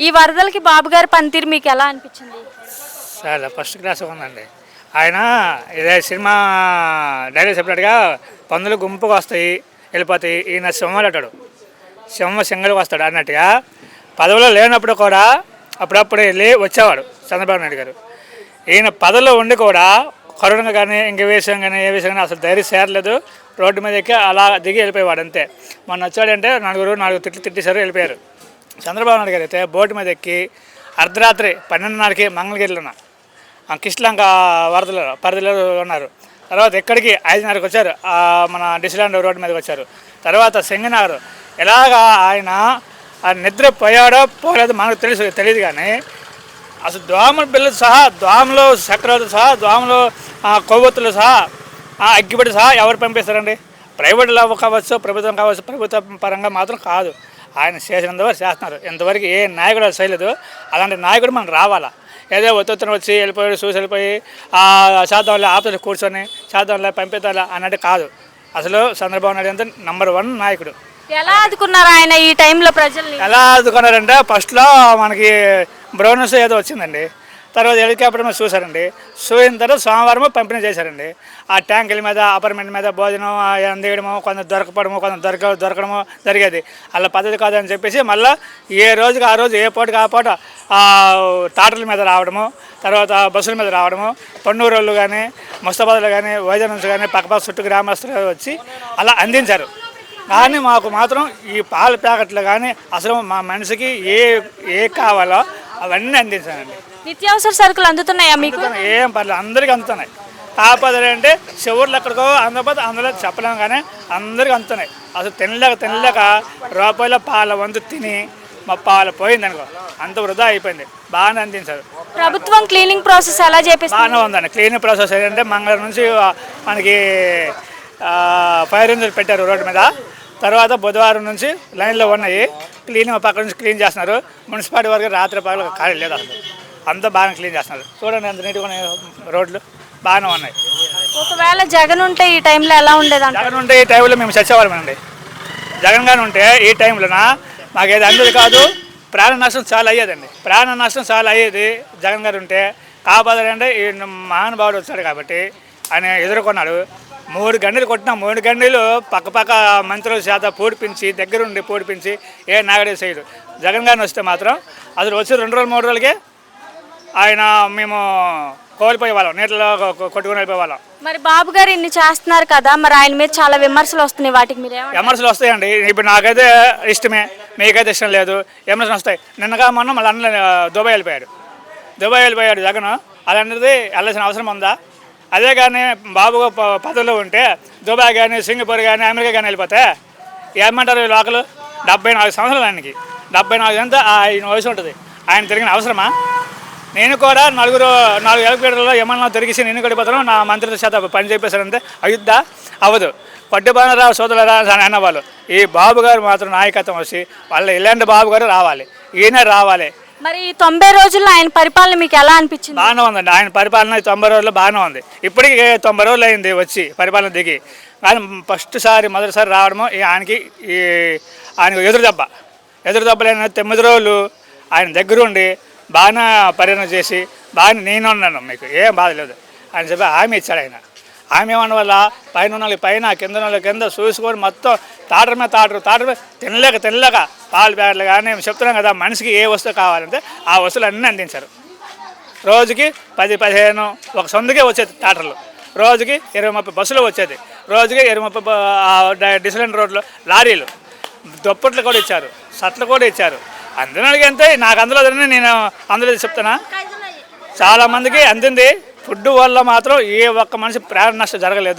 ఈ వరదలకి బాబు గారి పనితీరు మీకు ఎలా అనిపించింది? చాలా ఫస్ట్ క్లాస్ ఉందండి. ఆయన ఇదే సినిమా డైరెక్ట్ చెప్పినట్టుగా పందులు గుంపుగా వస్తాయి వెళ్ళిపోతాయి ఈయన సింహాలు అంటాడు సింహ సింగల్గా వస్తాడు అన్నట్టుగా పదవిలో లేనప్పుడు కూడా అప్పుడప్పుడు వెళ్ళి వచ్చేవాడు చంద్రబాబు నాయుడు గారు. ఈయన పదవిలో ఉండి కూడా కరోనా కానీ ఇంక విషయం కానీ ఏ విషయం కానీ అసలు ధైర్యం చేరలేదు. రోడ్డు మీద ఎక్కి అలా దిగి వెళ్ళిపోయేవాడు అంతే. మొన్న వచ్చాడంటే నలుగురు నాలుగు తిట్లు తిట్టేశారు వెళ్ళిపోయారు. చంద్రబాబు నాయుడు గారు అయితే బోటు మీద ఎక్కి అర్ధరాత్రి పన్నెండున్నరకి మంగళగిరిలో ఉన్నారు. కిష్లాంక వరదలు పరిధిలో ఉన్నారు. తర్వాత ఎక్కడికి? ఐదున్నరకు వచ్చారు. మన డిసిలాండ్ రోడ్డు మీదకి వచ్చారు. తర్వాత సింగనగర్. ఎలాగా ఆయన నిద్రపోయాడో నిద్ర పోయాడో పోలేదో మనకు తెలుసు తెలియదు కానీ అసలు దోమల బిల్లలు సహా దోమలు చక్రాలు సహా దోమలు కొవ్వొత్తులు సహా ఆ, సహా ఎవరు పంపిస్తారండి? ప్రైవేట్ లవ్ కావచ్చు ప్రభుత్వం కావచ్చు ప్రభుత్వ పరంగా మాత్రం కాదు. ఆయన చేసినంతవరకు చేస్తున్నారు. ఇంతవరకు ఏ నాయకుడు చేయలేదు. అలాంటి నాయకుడు మనకు రావాలా? ఏదో ఒత్తున వచ్చి వెళ్ళిపోయి చూసి వెళ్ళిపోయి ఆ శాతంలో ఆఫీసులో కూర్చొని శాతంలో పంపిద్దాలా అన్నట్టు కాదు. అసలు చంద్రబాబు నాయుడు అంటే నంబర్ వన్ నాయకుడు. ఎలా ఆదుకున్నారు ఆయన ఈ టైంలో ప్రజల్ని? ఎలా ఆదుకున్నారంటే ఫస్ట్లో మనకి బ్రౌనస్ ఏదో వచ్చిందండి. తర్వాత హెలికాప్టర్ మీద చూసారండి చూసిన తర్వాత సోమవారం పంపిణీ చేశారండి. ఆ ట్యాంకుల మీద అపార్ట్మెంట్ మీద భోజనం అందేయడము కొంత దొరకపోవడము కొంత దొరక దొరకడము జరిగేది. అలా పద్ధతి కాదని చెప్పేసి మళ్ళీ ఏ రోజుకి ఆ రోజు ఏ పూటకి ఆ పూట ఆ టాటర్ల మీద రావడము తర్వాత బస్సుల మీద రావడము పన్నూరు వాళ్ళు కానీ ముస్తాబాద్లు కానీ వైజాగ్ నుంచి కానీ పక్కపక్క చుట్టూ గ్రామస్తులు వచ్చి అలా అందించారు. కానీ మాకు మాత్రం ఈ పాల ప్యాకెట్లు కానీ అసలు మా మనిషికి ఏ ఏ కావాలో అవన్నీ అందించానండి నిత్యావసర సరుకులు అందుతున్నాయా మీకు. ఏం పర్లేదు అందరికీ అందుతున్నాయి. కాకపోతే అంటే చివర్లు ఎక్కడికో అందకపోతే అందులో చెప్పలేము కానీ అందరికీ అందుతున్నాయి. అసలు తినలేక తినలేక రూపాయల పాల వంతు తిని మా పాలు పోయింది అనుకో అంత వృధా అయిపోయింది. బాగానే అందించారు. ప్రభుత్వం క్లీనింగ్ ప్రాసెస్ ఎలా చేపిస్తుంది? బాగానే ఉందండి. క్లీనింగ్ ప్రాసెస్ ఏంటంటే మంగళవారం నుంచి మనకి ఫైర్ ఇంజిన్ పెట్టారు రోడ్డు మీద. తర్వాత బుధవారం నుంచి లైన్లో ఉన్నాయి. క్లీనింగ్ పక్క నుంచి క్లీన్ చేస్తున్నారు. మున్సిపాలిటీ వరకు రాత్రి పగలు ఖాళీ లేదు అసలు. అంతా బాగా క్లీన్ చేస్తున్నారు. చూడండి ఎంత నీట్గా ఉన్నాయి రోడ్లు. బాగానే ఉన్నాయి. ఒకవేళ జగన్ ఉంటే ఈ టైంలో ఎలా ఉండేదంట జగన్ ఉంటే ఈ టైంలో మేము చచ్చేవాళ్ళమండి జగన్ గారు ఉంటే ఈ టైంలోన? మాకు ఏది అందదు కాదు. ప్రాణ నష్టం చాలా అయ్యేదండి. ప్రాణ నష్టం చాలా అయ్యేది జగన్ గారు ఉంటే. అంటే ఈ మహానుభావుడు వచ్చాడు కాబట్టి ఆయన ఎదుర్కొన్నాడు. మూడు గంటలు కొట్టిన. మూడు గంటలు పక్క పక్క మంత్రుల చేత పూడిపించి దగ్గరుండి పూడిపించి ఏ నాగడే చేయడు జగన్ గారిని వస్తే మాత్రం అసలు వచ్చి రెండు రోజులు మూడు రోజులకే ఆయన మేము కోల్పోయే వాళ్ళం నీటిలో కొట్టుకుని వెళ్ళిపోయే వాళ్ళం మరి బాబు గారు ఇన్ని చేస్తున్నారు కదా మరి ఆయన మీద చాలా విమర్శలు వస్తున్నాయి వాటికి మీరు? విమర్శలు వస్తాయండి. ఇప్పుడు నాకైతే ఇష్టమే మీకైతే ఇష్టం లేదు విమర్శలు వస్తాయి. నిన్నగా మొన్న మళ్ళీ అన్న దుబాయ్ వెళ్ళిపోయాడు. దుబాయ్ వెళ్ళిపోయాడు జగన్. అలాంటిది వెళ్ళాల్సిన అవసరం ఉందా? అదే కానీ బాబు ప- పదవిలో ఉంటే దుబాయ్ కానీ సింగపూర్ కానీ అమెరికా కానీ వెళ్ళిపోతే ఏమంటారు ఈ లోకలు? డెబ్బై నాలుగు సంవత్సరాలు ఆయనకి. డెబ్బై నాలుగు ఎంత? ఆయన వయసు ఉంటుంది. ఆయన తిరిగిన అవసరమా? నేను కూడా నలుగురు నాలుగు ఎలక్ట్రీలో ఏమన్నా తిరిగేసి నేను గడిపోతాను నా మంత్రిత్వ శాత పని చెప్పేశారంటే అయుద్దా అవ్వదు. పట్టుబానరావు సోదరులరా అని అన్నవాళ్ళు ఈ బాబు గారు మాత్రం నాయకత్వం వచ్చి వాళ్ళ ఇలాంటి బాబు గారు రావాలి. ఈయన రావాలి. మరి ఈ తొంభై రోజుల్లో ఆయన పరిపాలన మీకు ఎలా అనిపించింది? బాగానే ఉందండి. ఆయన పరిపాలన తొంభై రోజుల్లో బాగానే ఉంది. ఇప్పటికి తొంభై రోజులు అయింది వచ్చి పరిపాలన దిగి. కానీ ఫస్ట్ సారి మొదటిసారి రావడము ఈ ఆయనకి ఈ ఆయనకు ఎదురు దెబ్బ. ఎదురు దెబ్బలైన తొమ్మిది రోజులు ఆయన దగ్గరుండి బాగానే పర్యటన చేసి బాగానే నేను ఉన్నాను మీకు ఏం బాధ లేదు. ఆయన చెప్పి హామీ ఇచ్చాడు ఆయన. హామీ ఇవ్వడం వల్ల పైన వాళ్ళకి పైన కింద వాళ్ళకి కింద చూసుకొని మొత్తం తాటర మీద తాటరు తాటర మీద తినలేక తినలేక పాలు ప్యాకెట్లు కానీ మేము చెప్తున్నాం కదా మనిషికి ఏ వస్తువు కావాలంటే ఆ వస్తువులు అన్నీ అందించారు. రోజుకి పది పదిహేను ఒక సొందుకే వచ్చేది టాటర్లు రోజుకి ఇరవై ముప్పై బస్సులు వచ్చేది. రోజుకి ఇరవై ముప్పై డిసిలెంట్ రోడ్లు లారీలు. దుప్పట్లు కూడా ఇచ్చారు షర్ట్లు కూడా ఇచ్చారు. అందరికి అంతే నాకు అందులో నేను అందులో చెప్తున్నా. చాలా మందికి అందింది. ఫుడ్ వల్ల మాత్రం ఏ ఒక్క మనిషి ప్రాణ నష్టం జరగలేదు.